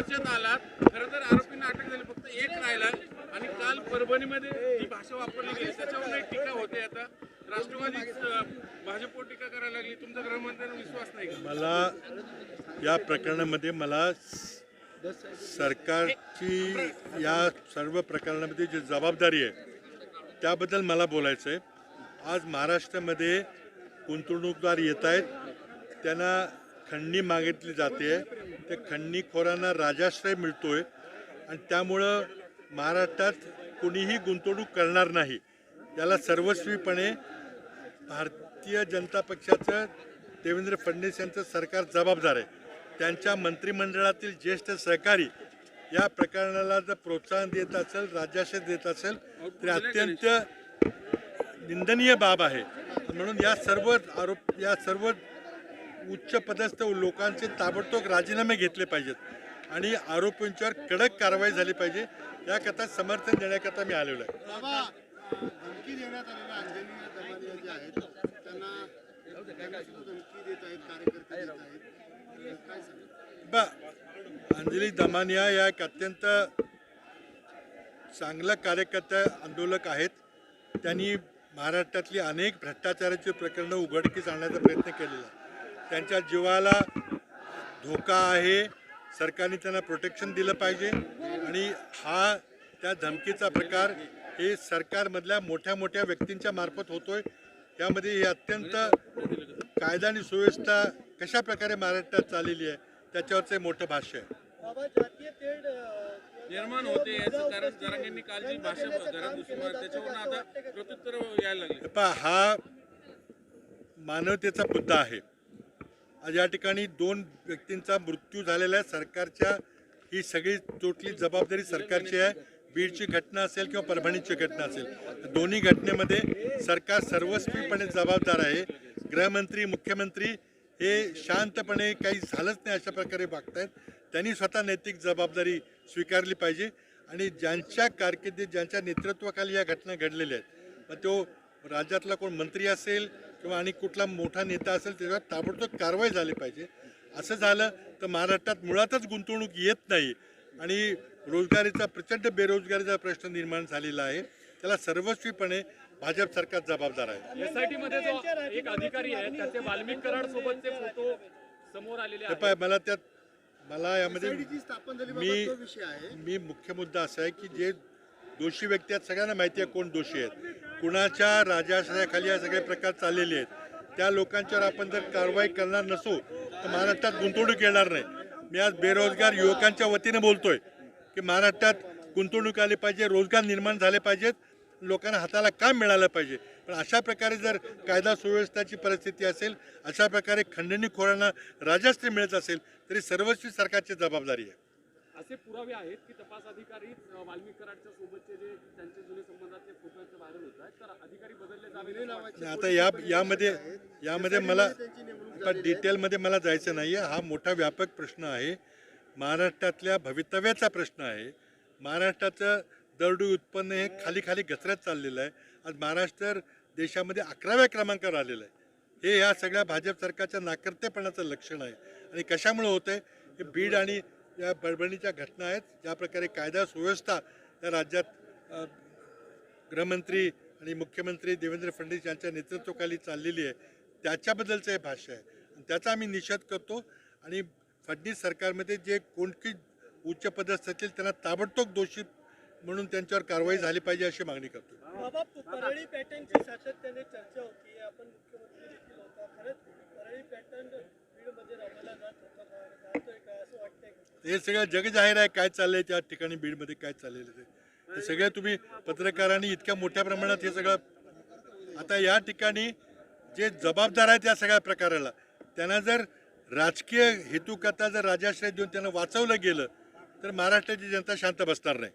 चर्चेत आला खर तर आरोपींना अटक झाली फक्त एक राहिला आणि काल परभणीमध्ये ही भाषा वापरली गेली त्याच्यावर टीका होते आता. राष्ट्रवादी भाजपवर टीका करायला लागली. तुमचा गृहमंत्र्यांना विश्वास नाही मला या प्रकरणामध्ये मला सरकारची या सर्व प्रकरणामध्ये जी जबाबदारी आहे त्याबद्दल मला बोलायचं आहे आज महाराष्ट्रामध्ये गुंतवणूकदार येत आहेत. त्यांना खंडणी मागितली जाते. त्या खंडणीखोरांना राजाश्रय मिळतोय आणि त्यामुळं महाराष्ट्रात कुणीही गुंतवणूक करणार नाही. याला सर्वस्वीपणे भारतीय जनता पक्षाचं देवेंद्र फडणवीस यांचं सरकार जबाबदार आहे. त्यांच्या मंत्रिमंडळातील ज्येष्ठ सहकारी या प्रकरणाला जर प्रोत्साहन देत असेल राज्याश्रय देत असेल तर अत्यंत निंदनीय बाब आहे. म्हणून या सर्व आरोप या सर्व उच्च पदस्थ लोकांचे ताबडतोब राजीनामे घेतले पाहिजेत. आणि आरोपींच्यावर कडक कारवाई झाली पाहिजे. याकरता समर्थन देण्याकरता मी आलेलो आहे. बा अंजली दमानिया या एक अत्यंत चांगल्या कार्यकर्त्या आंदोलक आहेत. त्यांनी महाराष्ट्रातली अनेक भ्रष्टाचाराची प्रकरणं उघडकीस आणण्याचा प्रयत्न केलेला आहे. त्यांच्या जीवाला धोका आहे. सरकारने त्यांना प्रोटेक्शन दिलं पाहिजे. आणि हा त्या धमकीचा प्रकार हे सरकारमधल्या मोठ्या मोठ्या व्यक्तींच्या मार्फत होतोय. यामध्ये हे अत्यंत कायदा आणि सुव्यवस्था कशा प्रकारे महाराष्ट्रात चाललेली आहे त्याच्यावरचं मोठं भाष्य आहे. निर्माण होते याचं कारण जरांगेंनी काल जी भाषा त्याच्यावरून आता प्रत्युत्तर यायला लागले. हे पहा हा मानवतेचा मुद्दा आहे. या ठिकाणी दोन व्यक्तींचा मृत्यू झालेला आहे. सरकारच्या ही सगळी टोटली जबाबदारी सरकारची आहे. बीडची घटना असेल किंवा परभणीची घटना असेल दोन्ही घटनेमध्ये सरकार सर्वस्वीपणे जबाबदार आहे. गृहमंत्री मुख्यमंत्री हे शांतपणे काही झालंच नाही अशा प्रकारे वागतायत त्यांनी स्वतः नैतिक जबाबदारी स्वीकारली पाहिजे. आणि ज्यांच्या कारकिर्दीत ज्यांच्या नेतृत्वाखाली या घटना घडलेल्या आहेत मग तो राज्यातला कोण मंत्री असेल किंवा आणि कुठला मोठा नेता असेल त्याच्यावर ताबडतोब कारवाई झाली पाहिजे. असं झालं तर महाराष्ट्रात मुळातच गुंतवणूक येत नाही. आणि रोजगारीचा प्रचंड बेरोजगारीचा प्रश्न निर्माण झालेला आहे. त्याला सर्वस्वीपणे भाजप सरकार जबाबदार आहे. एसआयटी मध्ये जो एक अधिकारी आहे त्याचे वाल्मिक कराड सोबतचे फोटो समोर आलेले आहेत. मला त्यात मला यामध्ये SID ची स्थापन झाली मी- मी मुख्य मुद्दा असा आहे की जे दोषी व्यक्ती आहेत सगळ्यांना माहिती आहे कोण दोषी आहेत. कुणाच्या राजाश्रयाखाली हे सगळे प्रकार चाललेले आहेत त्या लोकांच्यावर आपण जर कारवाई करणार नसू तर महाराष्ट्रात गुंतवणूक येणार नाही. मी आज बेरोजगार युवकांच्या वतीने बोलतोय की महाराष्ट्रात गुंतवणूक आली पाहिजे रोजगार निर्माण झाले पाहिजेत लोकांना हाताला काम मिळालं पाहिजे. पण अशा प्रकारे जर कायदा सुव्यवस्थेची परिस्थिती असेल अशा प्रकारे खंडणी खोरांना राजाश्री मिळत असेल तरी सर्वस्वी सरकारची जबाबदारी आहे. असे पुरावे आहेत की तपास अधिकारी वाल्मिक कराडच्या सोबतचे जे त्यांचे जुने संबंधातले फोटो व्हायरल होत आहेत तर अधिकारी बदलले जावे. नाही, आता या यामध्ये यामध्ये मला आता डिटेलमध्ये मला जायचं नाही आहे हा मोठा व्यापक प्रश्न आहे. महाराष्ट्रातल्या भवितव्याचा प्रश्न आहे. महाराष्ट्राचं दरडू उत्पन्न हे खाली खाली घसरत चाललेलं आहे. आज महाराष्ट्र देशामध्ये अकराव्या क्रमांकावर आलेलं आहे. हे या सगळ्या भाजप सरकारच्या नाकर्तेपणाचं लक्षण आहे. आणि कशामुळे होतं आहे हे बीड आणि या परभणीच्या घटना आहेत. ज्या प्रकारे कायदा सुव्यवस्था या राज्यात गृहमंत्री आणि मुख्यमंत्री देवेंद्र फडणवीस यांच्या नेतृत्वाखाली चाललेली आहे. त्याच्याबद्दलचं हे भाष्य आहे. आणि त्याचा आम्ही निषेध करतो आणि फडणवीस सरकारमध्ये जे कोणती उच्च पदस्थ असतील त्यांना ताबडतोब दोषी म्हणून त्यांच्यावर कारवाई झाली पाहिजे अशी मागणी करतो. सातत्याने चर्चा होती. आपण मुख्यमंत्री देखील होता खरंच परळी पॅटर्न बीडमध्ये राबवला जात होता का? जातोय का असं वाटतंय का हे सगळं जग जाहीर आहे काय चाललंय त्या ठिकाणी बीडमध्ये काय चाललेलं ते. हे सगळं तुम्ही पत्रकारांनी इतक्या मोठ्या प्रमाणात हे सगळं आता या ठिकाणी जे जबाबदार आहेत या सगळ्या प्रकाराला त्यांना जर राजकीय हेतुकथा जर राजाश्रय देऊन त्यांना वाचवलं गेलं तर महाराष्ट्राची जनता शांत बसणार नाही.